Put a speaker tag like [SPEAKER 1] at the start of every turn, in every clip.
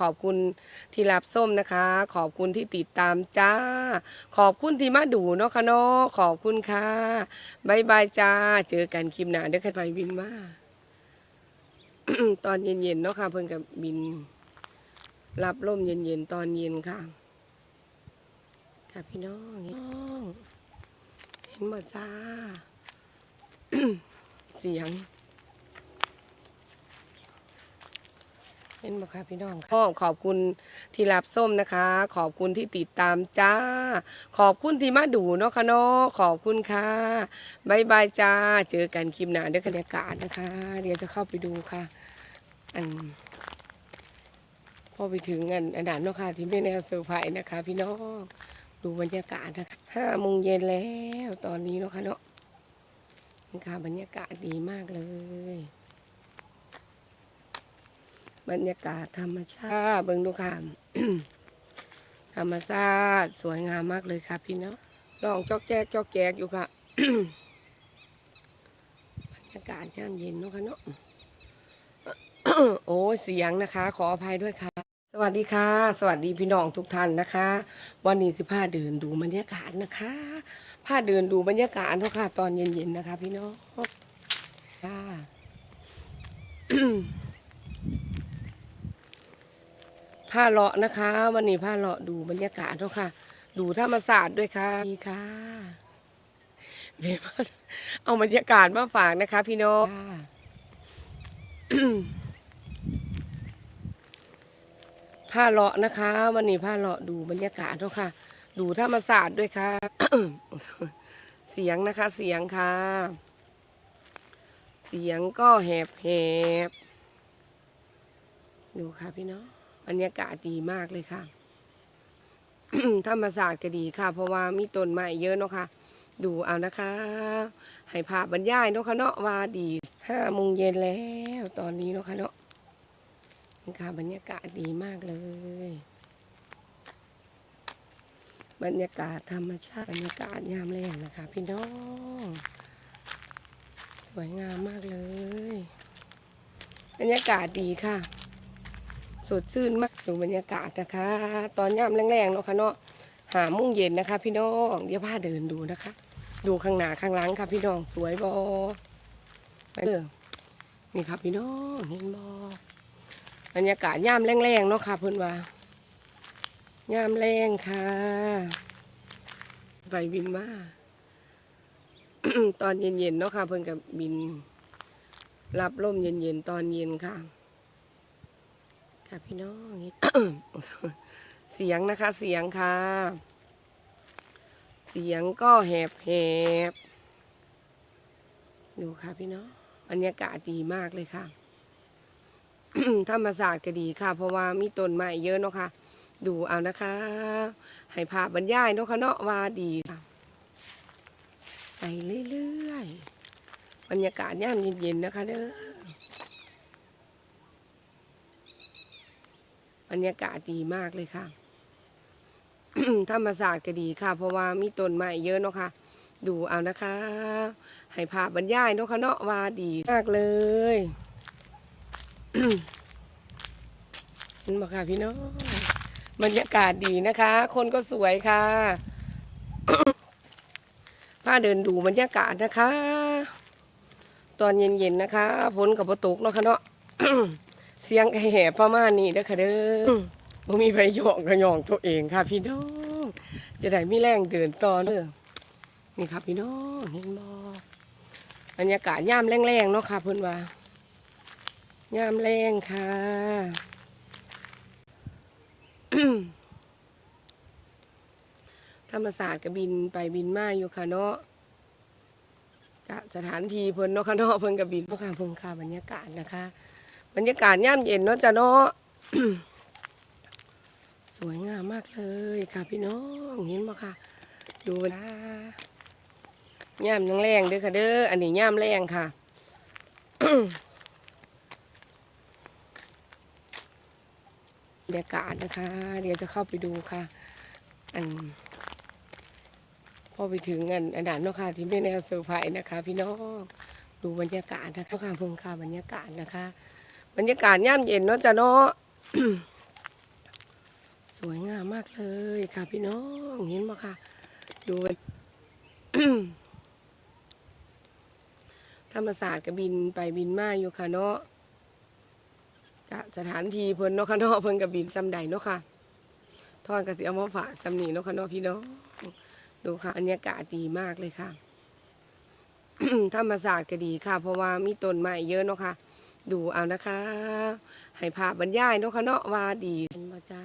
[SPEAKER 1] ขอบคุณที่รับส้มนะคะ ขอบคุณที่ติดตามจ้า ขอบคุณที่มาดูเนาะค่ะเนาะขอบคุณค่ะบายบายจ้า เจอกันคลิปหน้าเด้อค่ะไปบินมาตอนเย็นๆเนาะค่ะ เพิ่นกับบิน รับลมเย็นๆตอนเย็นค่ะ ค่ะพี่น้องน้องเห็นบ่จ้า เสียง เห็นบ่ค่ะพี่น้องค่ะขอบคุณที่รับส้มนะคะ ขอบคุณที่ติดตามจ้า ขอบคุณที่มาดูเนาะค่ะเนาะขอบคุณค่ะบายบายจ้า เจอกันคลิปหน้าด้วยบรรยากาศนะคะ เดี๋ยวจะเข้าไปดูค่ะ อันพอไปถึงอันอันนั้นเนาะค่ะ ที่ไม่แนวเซอร์ไพรส์นะคะ พี่น้องดูบรรยากาศนะคะห้าโมงเย็นแล้วตอนนี้เนาะค่ะเนาะนี่ค่ะบรรยากาศดีมากเลย บรรยากาศธรรมชาติเบิ่งดูค่ะธรรมชาติสวยงามมากเลยค่ะพี่น้องลองจอกแจ๊กจอกแจกอยู่ค่ะบรรยากาศยามเย็นนะคะเนาะโอ้เสียงนะคะ ขออภัยด้วยค่ะ สวัสดีค่ะ สวัสดีพี่น้องทุกท่านนะคะ วันนี้สิพาเดินดูบรรยากาศนะคะพาเดินดูบรรยากาศเนาะค่ะ ตอนเย็นๆนะคะ พี่น้องค่ะ ผ้าเลาะนะคะ วันนี้ผ้าเลาะดูบรรยากาศเนาค่ะ ดูธรรมศาสตร์ด้วยค่ะดีค่ะเบเอาบรรยากาศมาฝากนะคะ พี่น้องผ้าเลาะนะคะ วันนี้ผ้าเลาะดูบรรยากาศเนาค่ะ ดูธรรมศาสตร์ด้วยค่ะ เสียงนะคะ เสียงค่ะ เสียงก็แหบแหบดูค่ะพี่น้อง บรรยากาศดีมากเลยค่ะ ธรรมศาสตร์ก็ดีค่ะ เพราะว่ามีต้นไม้เยอะเนาะค่ะ ดูเอานะคะ ให้ภาพบรรยายเนาะค่ะเนาะว่าดีห้าโมงเย็นแล้วตอนนี้เนาะค่ะเนาะนี่ค่ะบรรยากาศดีมากเลย บรรยากาศธรรมชาติบรรยากาศยามแรงนะคะ พี่น้อง สวยงามมากเลย บรรยากาศดีค่ะ สดชื่นมากดูบรรยากาศนะคะ ตอนย่ำแรงๆเนาะค่ะเนาะหามุ่งเย็นนะคะ พี่น้องเดี๋ยวพาเดินดูนะคะ ดูข้างหน้าข้างหลังค่ะ พี่น้องสวยบอไปเด้อนี่ค่ะพี่น้องเห็นบอบรรยากาศย่ำแรงๆเนาะค่ะเพิ่นว่าย่ำแรงค่ะไปบินมาตอนเย็นๆเนาะค่ะ เพิ่นกับบิน รับลมเย็นๆตอนเย็นค่ะ ค่ะพี่น้องเสียงนะคะเสียงค่ะ เสียงก็แหบแหบดูค่ะพี่น้องบรรยากาศดีมากเลยค่ะธรรมศาสตร์ก็ดีค่ะ เพราะว่ามีต้นไม้เยอะเนาะค่ะ ดูเอานะคะ ให้ภาพบรรยายเนาะค่ะเนาะว่าดีค่ะไปเรื่อยๆบรรยากาศย่ามเย็นๆนะคะเด้อ บรรยากาศดีมากเลยค่ะธรรมศาสตร์ก็ดีค่ะ เพราะว่ามีต้นไม้เยอะเนาะค่ะ ดูเอานะคะ ให้ภาพบรรยายเนาะค่ะเนาะว่าดีมากเลยเห็นบอกค่ะพี่น้องบรรยากาศดีนะคะ คนก็สวยค่ะพาเดินดูบรรยากาศนะคะ ตอนเย็นๆนะคะฝนกับตกเนาะค่ะเนาะ เสียงแห่ประมาณนี้เด้อค่ะเด้อบ่มีใบหยอกกระยองตัวเองค่ะ พี่น้อง จะได้มีแรงเดินต่อเด้อนี่ค่ะพี่น้องเห็นบ่บรรยากาศย่ามแรงๆเนาะค่ะเพิ่นว่าย่ามแรงค่ะธรรมศาสตร์ก็บินไปบินมาอยู่ค่ะเนาะกะสถานที่เพิ่นเนาะค่ะเนาะเพิ่นก็บินเนาะค่ะเพิ่นค่ะบรรยากาศนะคะ บรรยากาศย่ามเย็นเนาะจ้ะเนาะสวยงามมากเลยค่ะพี่น้องเห็นบ่ค่ะ ดูนะย่ามยังแรงเด้อค่ะเด้ออันนี้ย่ามแรงค่ะบรรยากาศนะคะ เดี๋ยวจะเข้าไปดูค่ะ อัน พอไปถึงอันอันนั้นเนาะค่ะ ที่ไม่แนวเซอร์ไพรส์นะคะ พี่น้องดูบรรยากาศนะคะค่ะพิ่งค่ะบรรยากาศนะคะ บรรยากาศย่ามเย็นเนาะจ้ะเนาะสวยงามมากเลยค่ะพี่น้องเห็นไหมค่ะ ดูธรรมศาสตร์ก็บินไปบินมาอยู่ค่ะเนาะจะสถานที่เพิ่นเนาะค่ะเนาะเพิ่นก็บินซ้ำใดเนาะค่ะทอดก็สิเอามาฝากซำนี้เนาะค่ะเนาะพี่น้องดูค่ะบรรยากาศดีมากเลยค่ะธรรมศาสตร์ก็ดีค่ะ เพราะว่ามีต้นไม้เยอะเนาะค่ะ ดูเอานะคะ ให้ภาพบรรยายเนาะค่ะเนาะว่าดีเห็นบ่จ้า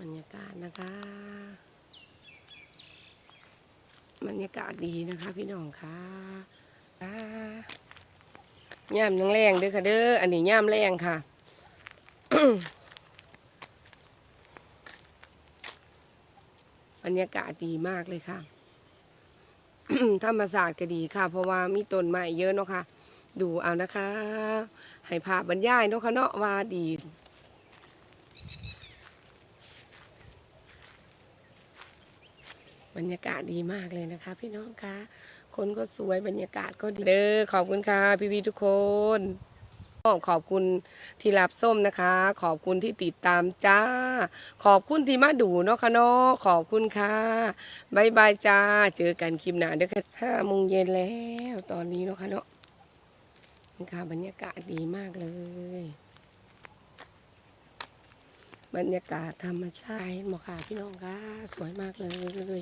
[SPEAKER 1] บรรยากาศนะคะ บรรยากาศดีนะคะ พี่น้องค่ะอ่าย่ามยังแรงเด้อค่ะเด้ออันนี้ย่ามแรงค่ะบรรยากาศดีมากเลยค่ะธรรมศาสตร์ก็ดีค่ะ เพราะว่ามีต้นไม้เยอะเนาะค่ะ ดูเอานะคะ ให้ภาพบรรยายเนาะค่ะเนาะว่าดีบรรยากาศดีมากเลยนะคะ พี่น้องคะ คนก็สวยบรรยากาศก็ดีเด้อขอบคุณค่ะ พี่พี่ทุกคนขอบคุณที่รับส้มนะคะ ขอบคุณที่ติดตามจ้า ขอบคุณที่มาดูเนาะค่ะเนาะขอบคุณค่ะบายบายจ้า เจอกันคลิปหน้าเด้อค่ะห้าโมงเย็นแล้ว ตอนนี้เนาะค่ะเนาะ นี่ค่ะบรรยากาศดีมากเลย บรรยากาศธรรมชาติหมอค่ะพี่น้องค่ะสวยมากเลย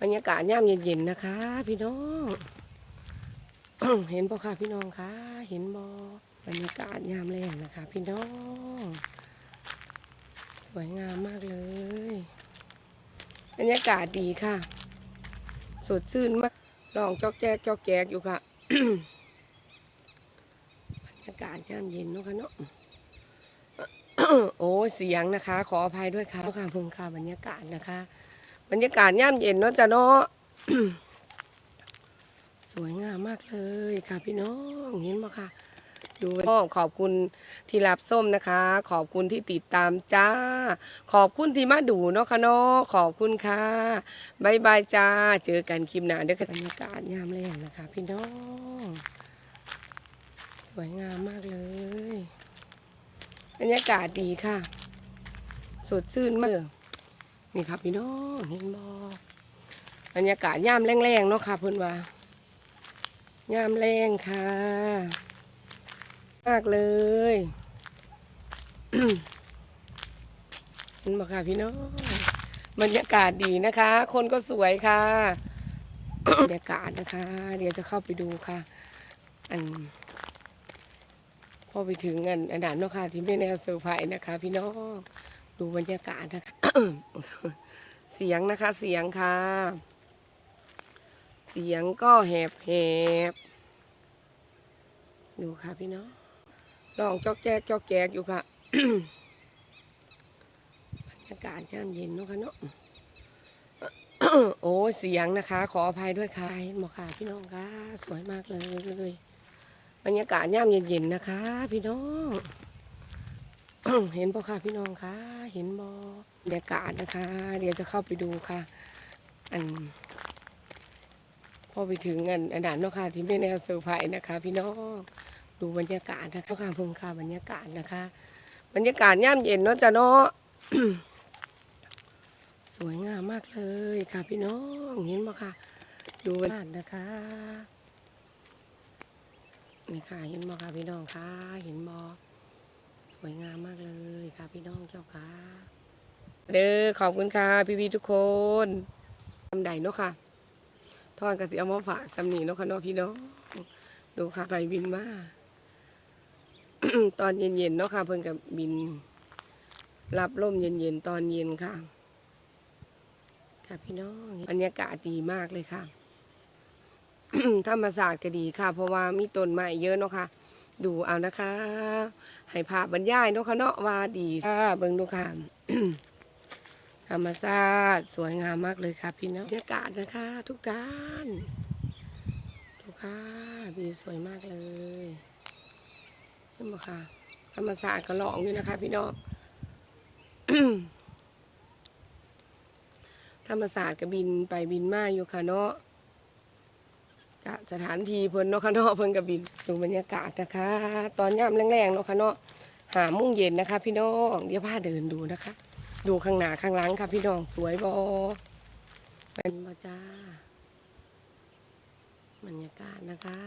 [SPEAKER 1] บรรยากาศย่ามเย็นๆนะคะ พี่น้อง เห็นบ่ค่ะพี่น้องคะเห็นบ่บรรยากาศยามแรงนะคะ พี่น้อง สวยงามมากเลย บรรยากาศดีค่ะ สดชื่นมากลองจอกแจ๊กจอกแจกอยู่ค่ะากาศยามเย็นเนาะค่ะเนาะโอ้เสียงนะคะ ขออภัยด้วยค่ะค่ะพงค่ะบรรยากาศนะคะ บรรยากาศย่ามเย็นเนาะจ้ะเนาะสวยงามมากเลยค่ะพี่น้องเห็นไหมค่ะดูน้อขอบคุณที่รับส้มนะคะ ขอบคุณที่ติดตามจ้า ขอบคุณที่มาดูเนาะค่ะเนาะขอบคุณค่ะบายบายจ้า เจอกันคลิปหน้าเด้อค่ะบรรยากาศยามแรงนะคะ พี่น้อง วยงามมากเลยบรรยากาศดีค่ะ สดชื่นมาก นี่ครับพี่น้องเห็นบ่บรรยากาศย่ามแรงๆเนาะค่ะเพิ่อนว่าย่ามแรงค่ะ มากเลยเห็นบ่ค่ะพี่น้องบรรยากาศดีนะคะ คนก็สวยค่ะบรรยากาศนะคะ เดี๋ยวจะเข้าไปดูค่ะ อัน พอไปถึงอันอันนั้นเนาะค่ะที่ไม่แนวเซอร์ไพรส์นะคะ พี่น้องดูบรรยากาศนะคะ เสียงนะคะเสียงค่ะ เสียงก็แหบแหบดูค่ะพี่น้องลองจอกแจ๊กจอกแจกอยู่ค่ะบรรยากาศยามเย็นเนาะค่ะเนาะโอ้เสียงนะคะ ขออภัยด้วยค่ะเห็นหมอค่ะพี่น้องค่ะ สวยมากเลย บรรยากาศย่ามเย็นๆนะคะ พี่น้อง เห็นบ่ค่ะพี่น้องคะเห็นบ่บรรยากาศนะคะ เดี๋ยวจะเข้าไปดูค่ะ อัน พอไปถึงอันอันนั้นเนาะค่ะ ที่ไม่แนวเซอร์ไพรส์นะคะ พี่น้องดูบรรยากาศนะคะค่ะเพิ่งค่ะบรรยากาศนะคะ บรรยากาศย่ามเย็นเนาะจ้ะเนาะสวยงามมากเลยค่ะ พี่น้องเห็นบ่ค่ะ ดูบรรยากาศนะคะ นี่ค่ะเห็นบ่ค่ะพี่น้องค่ะเห็นบ่สวยงามมากเลยค่ะพี่น้องเจ้าค่ะเด้อขอบคุณค่ะพี่พี่ๆทุกคนทำใดเนาะค่ะทอดกระสีเอามาฝากสำนีเนาะค่ะเนาะพี่น้องดูค่ะไรบินมาตอนเย็นๆเนาะค่ะ เพิ่นกับบิน รับลมเย็นๆตอนเย็นค่ะ ค่ะพี่น้องบรรยากาศดีมากเลยค่ะ ธรรมศาสตร์ก็ดีค่ะ เพราะว่ามีต้นไม้เยอะเนาะค่ะ ดูเอานะคะให้ภาพบรรยายเนาะค่ะเนาะว่าดีค่ะเบิ่งดูค่ะธรรมศาสตร์สวยงามมากเลยค่ะพี่น้องบรรยากาศนะคะ ทุกท่านทุกค่ะวิวสวยมากเลยเห็นไหมค่ะธรรมศาสตร์ก็หลองอยู่นะคะ พี่น้องธรรมศาสตร์ก็บินไปบินมาอยู่ค่ะเนาะ จะสถานที่เพิ่นเนาะค่ะเนาะเพิ่นกับบินดูบรรยากาศนะคะ ตอนย่ำแรงๆเนาะค่ะเนาะหามุ่งเย็นนะคะ พี่น้องเดี๋ยวพาเดินดูนะคะ ดูข้างหน้าข้างหลังค่ะ พี่น้องสวยบอเป็นบอจ้าบรรยากาศนะคะ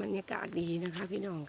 [SPEAKER 1] บรรยากาศดีนะคะ พี่น้อง